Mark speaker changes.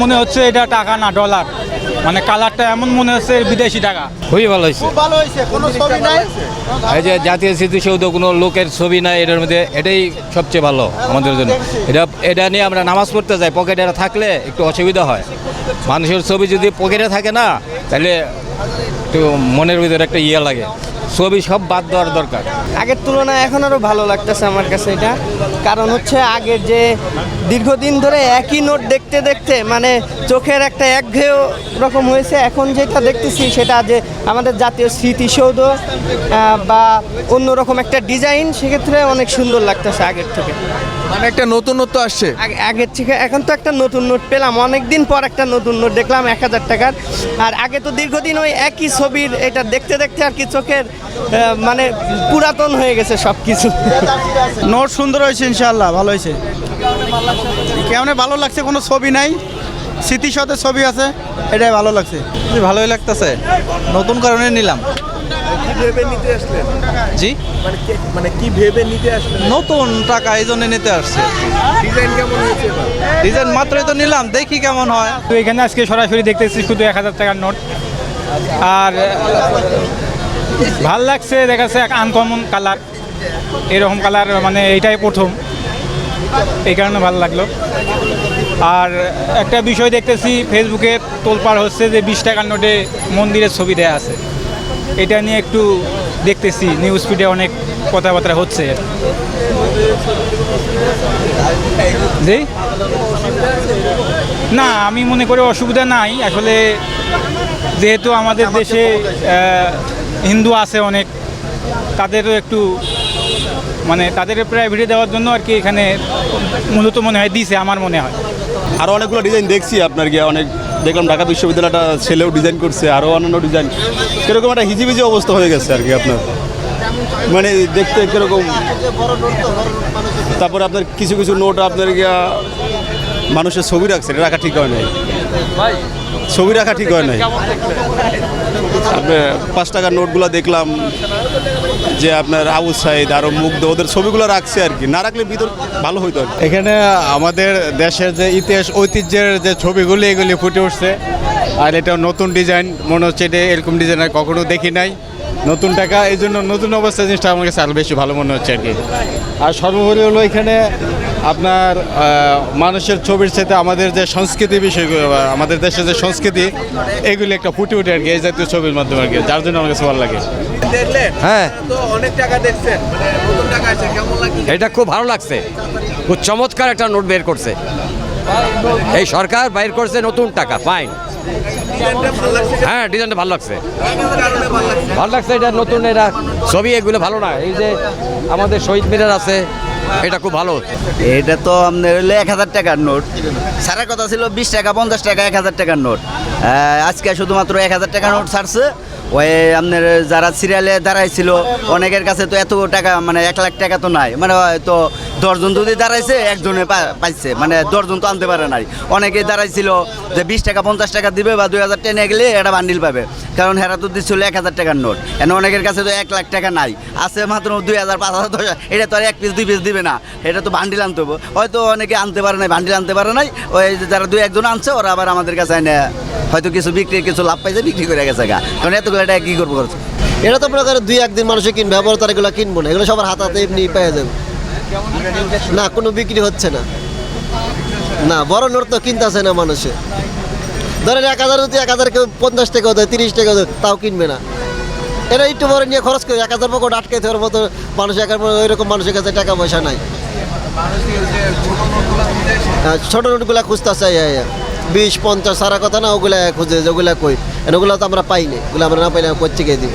Speaker 1: মনে হচ্ছে এটা টাকা না ডলার মানে কালারটা এমন মনে হচ্ছে বিদেশি টাকা।
Speaker 2: খুবই ভালো হয়েছে।
Speaker 3: ভালো হয়েছে কোনো ছবি নাই।
Speaker 2: এই যে জাতীয় স্মৃতিসৌধ কোনো লোকের ছবি নাই এটার মধ্যে এটাই সবচেয়ে ভালো আমাদের জন্য। এটা এটা নিয়ে আমরা নামাজ পড়তে যাই পকেটে এটা থাকলে একটু অসুবিধা হয়। মানুষের ছবি যদি পকেটে থাকে না তাহলে একটু মনের ভিতরে একটা ইয়ে লাগে। ছবি সব বাদ দেওয়ার দরকার।
Speaker 4: আগের তুলনায় এখন আরও ভালো লাগতেছে আমার কাছে এটা। কারণ হচ্ছে আগের যে দীর্ঘদিন ধরে একই নোট দেখতে দেখতে মানে চোখের একটা একঘেয় রকম হয়েছে। এখন যেটা দেখতেছি সেটা যে আমাদের জাতীয় স্মৃতিসৌধ বা অন্যরকম একটা ডিজাইন সেক্ষেত্রে অনেক সুন্দর লাগতেছে আগের থেকে।
Speaker 3: মানে একটা নতুন নতুনত্ব আসছে।
Speaker 4: আগের থেকে এখন তো একটা নতুন নোট পেলাম। অনেক দিন পর একটা নতুন নোট দেখলাম এক হাজার টাকার। আর আগে তো দীর্ঘদিন ওই একই ছবির এটা দেখতে দেখতে আর কি চোখের মানে পুরাতন হয়ে গেছে সব কিছু
Speaker 5: নোট সুন্দর হয়েছে ইনশাল্লাহ ভালো হয়েছে। কেমন ভালো লাগছে কোনো ছবি নাই? স্মৃতির সাথে ছবি আছে এটাই ভালো লাগছে। ভালোই লাগতেছে। নতুন কারণে নিলাম।
Speaker 3: কি ভেবে নিতে আসলেন
Speaker 5: জি?
Speaker 3: মানে মানে কি ভেবে নিতে আসলেন
Speaker 5: নতুন টাকা এই জন্য নিতে আসছে।
Speaker 3: ডিজাইন কেমন হয়েছে
Speaker 5: ডিজাইন মাত্রই তো নিলাম দেখি কেমন হয়।
Speaker 1: তো এখানে আজকে সরাসরি দেখতেছি শুধু এক হাজার টাকার নোট। আর ভালো লাগছে দেখাচ্ছে এক আনকমন কালার এরকম কালার মানে এইটাই প্রথম। এই কারণে ভালো লাগল। আর একটা বিষয় দেখতেছি ফেসবুকে তোলপাড় হচ্ছে যে বিশ টাকার নোটে মন্দিরের ছবি দেয়া আছে। এটা নিয়ে একটু দেখতেছি নিউজ ফিডে অনেক কথাবার্তা হচ্ছে। না, আমি মনে করি অসুবিধা নাই। আসলে যেহেতু আমাদের দেশে হিন্দু আছে অনেক, তাদেরও একটু মানে তাদের প্রায়োরিটি দেওয়ার জন্য আর কি এখানে মূলত মনে হয়, দিছে আমার মনে হয়।
Speaker 6: আরও অনেকগুলো ডিজাইন দেখছি আপনার গিয়ে, অনেক দেখলাম ঢাকা বিশ্ববিদ্যালয়টা ছেলেও ডিজাইন করছে আরও অন্যান্য ডিজাইন কীরকম একটা হিজিবিজি অবস্থা হয়ে গেছে আর কি আপনার। মানে দেখতে কীরকম? তারপরে আপনার কিছু কিছু নোট আপনার গিয়া মানুষের ছবি রাখছে এটা রাখা ঠিক হয় নাই। ছবি রাখা ঠিক হয় নাই। আপনার পাঁচ টাকার নোটগুলো দেখলাম যে আপনার আবু সাইদ আরও মুগ্ধ ওদের ছবিগুলো রাখছে আর কি। না রাখলে ভিতর ভালো হইতো আর
Speaker 7: এখানে আমাদের দেশের যে ইতিহাস ঐতিহ্যের যে ছবিগুলি এগুলি ফুটে উঠছে। আর এটা নতুন ডিজাইন মনে হচ্ছে এটা এরকম ডিজাইন আর কখনো দেখি নাই। নতুন টাকা এই জন্য নতুন অবস্থা জিনিসটা আমার কাছে আরও বেশি ভালো মনে হচ্ছে আর কি। আর সর্বোপরি হলো এখানে আপনার মানুষের ছবির সাথে আমাদের যে সংস্কৃতি বিষয়গুলো আমাদের দেশের যে সংস্কৃতি এগুলি একটা ফুটে উঠে আর কি এই জাতীয় ছবির মাধ্যমে আর কি যার জন্য আমার কাছে ভালো লাগে।
Speaker 2: হ্যাঁ।
Speaker 3: অনেক টাকা দেখছেন মানে নতুন টাকা আছে কেমন লাগছে?
Speaker 2: এটা খুব ভালো লাগছে। খুব চমৎকার একটা নোট বের করছে। এই সরকার বাইর করছে নতুন টাকা ফাইন। হ্যাঁ ডিজাইনটা ভালো লাগছে।
Speaker 3: ভালো লাগছে?
Speaker 2: এটা নতুন এটা ছবি এগুলো ভালো না। এই যে আমাদের শহীদ মিনার আছে এটা খুব ভালো।
Speaker 8: এটা তো আপনার হলো এক হাজার টাকার নোট। সারা কথা ছিল বিশ টাকা পঞ্চাশ টাকা এক হাজার টাকার নোট। আজকে শুধুমাত্র এক হাজার টাকার নোট ছাড়ছে। ওই আপনার যারা সিরিয়ালে দাঁড়াইছিল, অনেকের কাছে তো এত টাকা মানে এক লাখ টাকা তো নাই। মানে হয়তো দশজন যদি দাঁড়াইছে, একজনে পাইছে। মানে দশজন তো আনতে পারে নাই। অনেকে দাঁড়াইছিল যে বিশ টাকা, পঞ্চাশ টাকা দিবে বা দুই হাজার টেনে গেলে এটা বান্ডিল পাবে। কারণ হেরা তো দিচ্ছিল এক হাজার টাকার নোট। এখন অনেকের কাছে তো এক লাখ টাকা নাই। আছে মাত্র দুই হাজার, পাঁচ হাজার, দশ এটা তো আর এক পিস দুই পিস দিবে না। এটা তো বান্ডিল আনতে হবে। হয়তো অনেকে আনতে পারে নাই বান্ডিল আনতে পারে নাই। ওই যারা দুই একজন আনছে, ওরা আবার আমাদের কাছে এনে হয়তো কিছু বিক্রি, কিছু লাভ পাইছে, বিক্রি করে গেছে গা। কারণ এতগুলো টাকা কী করব খরচ?
Speaker 9: এটা তো প্রকার দুই একদিন মানুষে কিনবে আবার তারা এগুলো কিনবো না। এগুলো সবার হাতাতে এমনি পেয়ে যাবে। না কোনো বিক্রি হচ্ছে না। না বড় নোট তো কিনতেছে না মানুষে। ধরেন এক হাজার এক হাজার কেউ পঞ্চাশ টাকা দেয় তিরিশ টাকা দেয় তাও কিনবে না। এটা একটু বড় নিয়ে খরচ করে এক হাজার পকেট আটকে দেওয়ার মতো মানুষ এক ওইরকম মানুষের কাছে টাকা পয়সা নাই। হ্যাঁ, ছোট নোটগুলা খুঁজতেছে বিশ, পঞ্চাশ, সারা কথা না, ওগুলা খুঁজে যে ওগুলা কই ওগুলা তো আমরা পাইনি ওগুলো আমরা না পাইলে গিয়ে দিব?